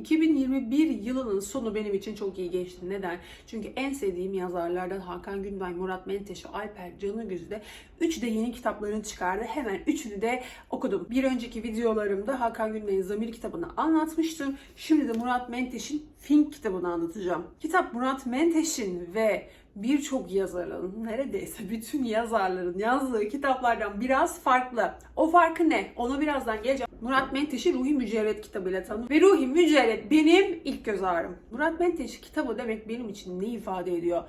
2021 yılının sonu benim için çok iyi geçti. Neden? Çünkü en sevdiğim yazarlardan Hakan Günday, Murat Menteş ve Alper Canıgüz'de 3 de yeni kitaplarını çıkardı. Hemen üçünü de okudum. Bir önceki videolarımda Hakan Günday'ın Zamir kitabını anlatmıştım. Şimdi de Murat Menteş'in Fink kitabını anlatacağım. Kitap Murat Menteş'in ve birçok yazarın, neredeyse bütün yazarların yazdığı kitaplardan biraz farklı. O farkı ne? Ona birazdan geleceğim. Murat Menteş'i Ruhi Mücerret kitabıyla tanıdım. Ve Ruhi Mücerret benim ilk göz ağrım. Murat Menteş kitabı demek benim için ne ifade ediyor?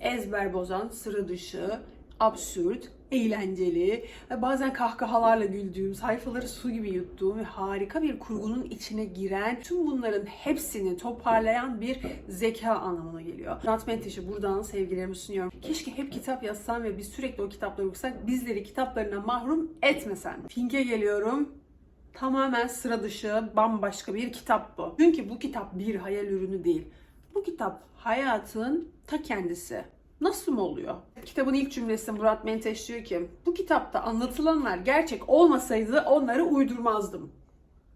Ezber bozan, sıra dışı, absürt, eğlenceli ve bazen kahkahalarla güldüğüm, sayfaları su gibi yuttuğum ve harika bir kurgunun içine giren tüm bunların hepsini toparlayan bir zeka anlamına geliyor. Murat Menteş'e buradan sevgilerimi sunuyorum. Keşke hep kitap yazsan ve biz sürekli o kitapları okusak bizleri kitaplarına mahrum etmesen. Fink'e geliyorum. Tamamen sıra dışı, bambaşka bir kitap bu. Çünkü bu kitap bir hayal ürünü değil. Bu kitap hayatın ta kendisi. Nasıl mı oluyor? Kitabın ilk cümlesi Murat Menteş diyor ki bu kitapta anlatılanlar gerçek olmasaydı onları uydurmazdım.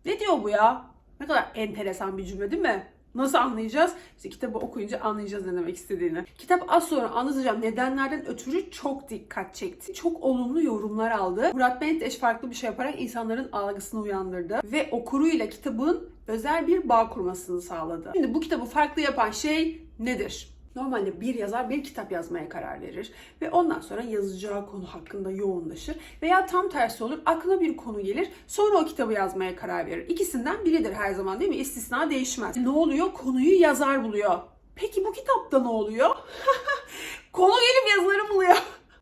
Ne diyor bu ya? Ne kadar enteresan bir cümle değil mi? Nasıl anlayacağız? İşte kitabı okuyunca anlayacağız ne demek istediğini. Kitap az sonra anlatacağım nedenlerden ötürü çok dikkat çekti. Çok olumlu yorumlar aldı. Murat Menteş farklı bir şey yaparak insanların algısını uyandırdı. Ve okuruyla kitabın özel bir bağ kurmasını sağladı. Şimdi bu kitabı farklı yapan şey nedir? Normalde bir yazar bir kitap yazmaya karar verir ve ondan sonra yazacağı konu hakkında yoğunlaşır veya tam tersi olur aklına bir konu gelir sonra o kitabı yazmaya karar verir. İkisinden biridir her zaman değil mi? İstisna değişmez. Ne oluyor? Konuyu yazar buluyor. Peki bu kitapta ne oluyor? konu gelip yazarı buluyor.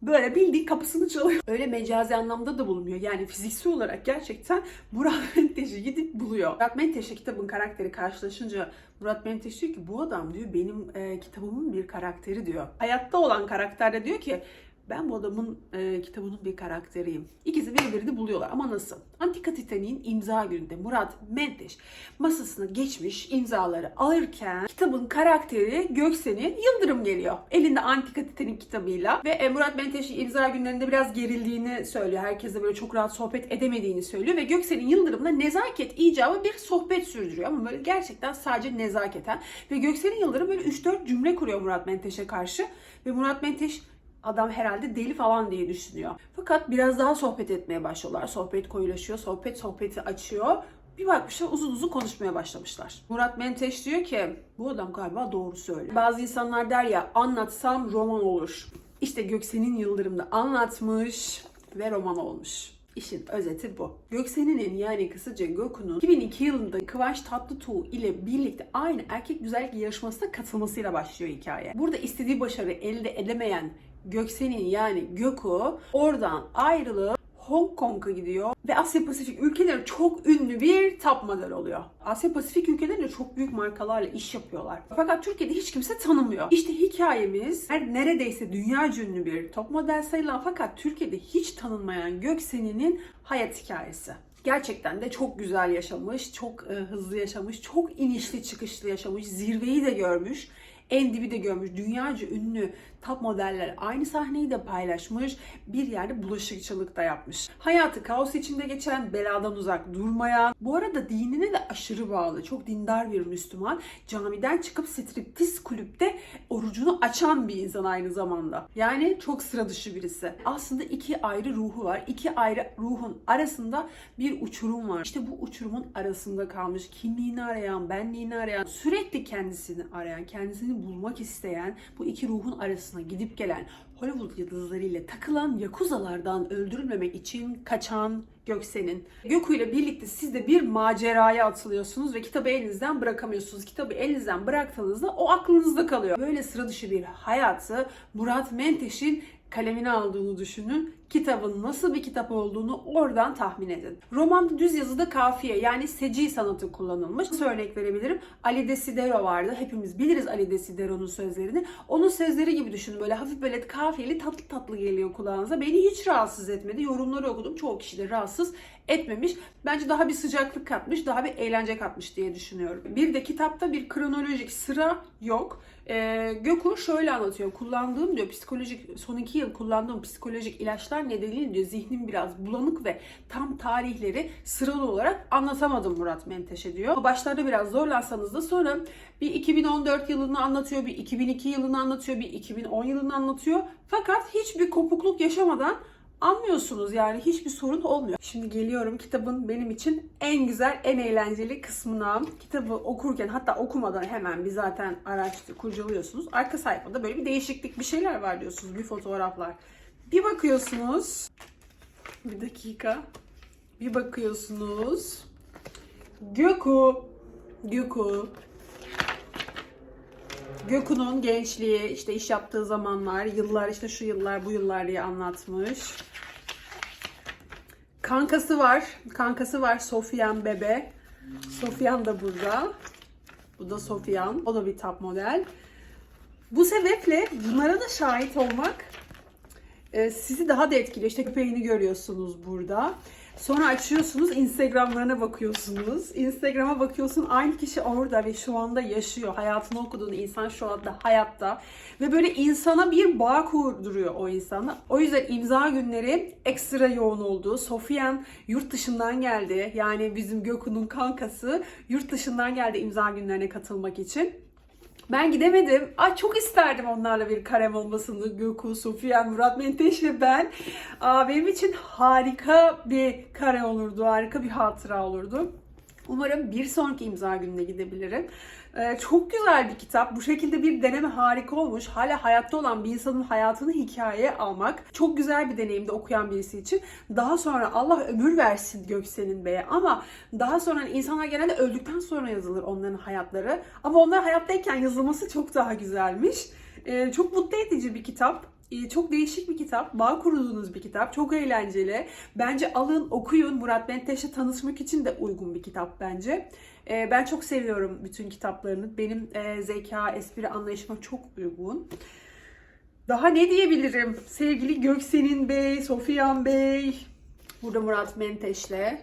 Böyle bildiğin kapısını çalıyor. Öyle mecazi anlamda da bulunmuyor. Yani fiziksel olarak gerçekten Murat Menteş'i gidip buluyor. Murat Menteş'e kitabın karakteri karşılaşınca Murat Menteş diyor ki bu adam diyor benim e, kitabımın bir karakteri diyor. Hayatta olan karakter de diyor ki ben bu adamın e, kitabının bir karakteriyim. İkisi birbirini buluyorlar ama nasıl? Antika Titanik'in imza gününde Murat Menteş masasına geçmiş imzaları alırken kitabın karakteri Göksen'in Yıldırım geliyor. Elinde Antika Titanik kitabıyla ve e, Murat Menteş'in imza günlerinde biraz gerildiğini söylüyor. Herkese böyle çok rahat sohbet edemediğini söylüyor ve Göksen'in Yıldırım'la nezaket icabı bir sohbet sürdürüyor ama böyle gerçekten sadece nezaketen ve Göksen'in Yıldırım böyle 3-4 cümle kuruyor Murat Menteş'e karşı ve Murat Menteş adam herhalde deli falan diye düşünüyor. Fakat biraz daha sohbet etmeye başlıyorlar. Sohbet koyulaşıyor, sohbet sohbeti açıyor. Bir bakmışlar uzun uzun konuşmaya başlamışlar. Murat Menteş diyor ki bu adam galiba doğru söylüyor. Bazı insanlar der ya anlatsam roman olur. İşte Göksen'in Yıldırım'da anlatmış ve roman olmuş. İşin özeti bu. Göksen'in yani kısaca Gökhan'ın 2002 yılında Kıvanç Tatlıtuğ ile birlikte aynı erkek güzellik yarışmasına katılmasıyla başlıyor hikaye. Burada istediği başarı elde edemeyen Göksen'in yani Gökü oradan ayrılıp Hong Kong'a gidiyor ve Asya Pasifik ülkeleri çok ünlü bir top model oluyor. Asya Pasifik ülkelerinde çok büyük markalarla iş yapıyorlar. Fakat Türkiye'de hiç kimse tanımıyor. İşte hikayemiz her neredeyse dünya ünlü bir top model sayılan fakat Türkiye'de hiç tanınmayan Göksen'in hayat hikayesi. Gerçekten de çok güzel yaşamış, çok e, hızlı yaşamış, çok inişli çıkışlı yaşamış, zirveyi de görmüş en dibi de görmüş. Dünyaca ünlü top modeller aynı sahneyi de paylaşmış. Bir yerde bulaşıkçılık da yapmış. Hayatı kaos içinde geçen, beladan uzak durmayan, bu arada dinine de aşırı bağlı. Çok dindar bir Müslüman. Camiden çıkıp striptiz kulüpte orucunu açan bir insan aynı zamanda. Yani çok sıra dışı birisi. Aslında iki ayrı ruhu var. İki ayrı ruhun arasında bir uçurum var. İşte bu uçurumun arasında kalmış. Kimliğini arayan, benliğini arayan, sürekli kendisini arayan, kendisini bulmak isteyen bu iki ruhun arasına gidip gelen Hollywood yıldızlarıyla takılan Yakuza'lardan öldürülmemek için kaçan Göksen'in. Göku ile birlikte siz de bir maceraya atılıyorsunuz ve kitabı elinizden bırakamıyorsunuz. Kitabı elinizden bıraktığınızda o aklınızda kalıyor. Böyle sıra dışı bir hayatı Murat Menteş'in kalemine aldığını düşünün. Kitabın nasıl bir kitap olduğunu oradan tahmin edin. Romanda düz yazıda kafiye yani seci sanatı kullanılmış. Nasıl örnek verebilirim? Ali Desidero vardı. Hepimiz biliriz Ali Desidero'nun sözlerini. Onun sözleri gibi düşünün. Böyle hafif böyle kafiyeli tatlı tatlı geliyor kulağınıza. Beni hiç rahatsız etmedi. Yorumları okudum. Çoğu kişi de rahatsız etmemiş. Bence daha bir sıcaklık katmış, daha bir eğlence katmış diye düşünüyorum. Bir de kitapta bir kronolojik sıra yok. Ee, Gökhan şöyle anlatıyor. Kullandığım diyor psikolojik, son iki yıl kullandığım psikolojik ilaçlar nedeniyle diyor zihnim biraz bulanık ve tam tarihleri sıralı olarak anlatamadım Murat Menteş'e diyor. Başlarda biraz zorlansanız da sonra bir 2014 yılını anlatıyor, bir 2002 yılını anlatıyor, bir 2010 yılını anlatıyor. Fakat hiçbir kopukluk yaşamadan anlıyorsunuz yani hiçbir sorun olmuyor. Şimdi geliyorum kitabın benim için en güzel, en eğlenceli kısmına. Kitabı okurken hatta okumadan hemen bir zaten araştır, kurcalıyorsunuz. Arka sayfada böyle bir değişiklik bir şeyler var diyorsunuz, bir fotoğraflar. Bir bakıyorsunuz, bir dakika, bir bakıyorsunuz. Göku, Göku, Göku'nun gençliği, işte iş yaptığı zamanlar, yıllar, işte şu yıllar, bu yıllar diye anlatmış. Kankası var. Kankası var Sofiyan Bebe. Sofiyan da burada. Bu da Sofiyan. O da bir top model. Bu sebeple bunlara da şahit olmak e, sizi daha da etkiliyor. İşte köpeğini görüyorsunuz burada. Sonra açıyorsunuz Instagram'larına bakıyorsunuz. Instagram'a bakıyorsun aynı kişi orada ve şu anda yaşıyor. Hayatını okuduğun insan şu anda hayatta. Ve böyle insana bir bağ kurduruyor o insana. O yüzden imza günleri ekstra yoğun oldu. Sofiyan yurt dışından geldi. Yani bizim Gökhan'ın kankası yurt dışından geldi imza günlerine katılmak için. Ben gidemedim. Ay çok isterdim onlarla bir karem olmasını. Gökhan, Sofiyan, Murat Menteş ve ben. Aa, benim için harika bir kare olurdu. Harika bir hatıra olurdu. Umarım bir sonraki imza gününe gidebilirim. Ee, çok güzel bir kitap. Bu şekilde bir deneme harika olmuş. Hala hayatta olan bir insanın hayatını hikayeye almak çok güzel bir deneyimdi okuyan birisi için. Daha sonra Allah ömür versin Göksel'in Bey'e ama daha sonra insanlar genelde öldükten sonra yazılır onların hayatları. Ama onlar hayattayken yazılması çok daha güzelmiş. Ee, çok mutlu edici bir kitap. Ee, Çok değişik bir kitap. Bağ kurduğunuz bir kitap. Çok eğlenceli. Bence alın, okuyun. Murat Menteş'le tanışmak için de uygun bir kitap bence. Ee, Ben çok seviyorum bütün kitaplarını. Benim e, zeka, espri anlayışıma çok uygun. Daha ne diyebilirim? Sevgili Göksen'in Bey, Sofiyan Bey. Burada Murat Menteş'le.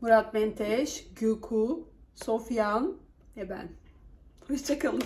Murat Menteş, Göku, Sofiyan ve ben. Hoşçakalın.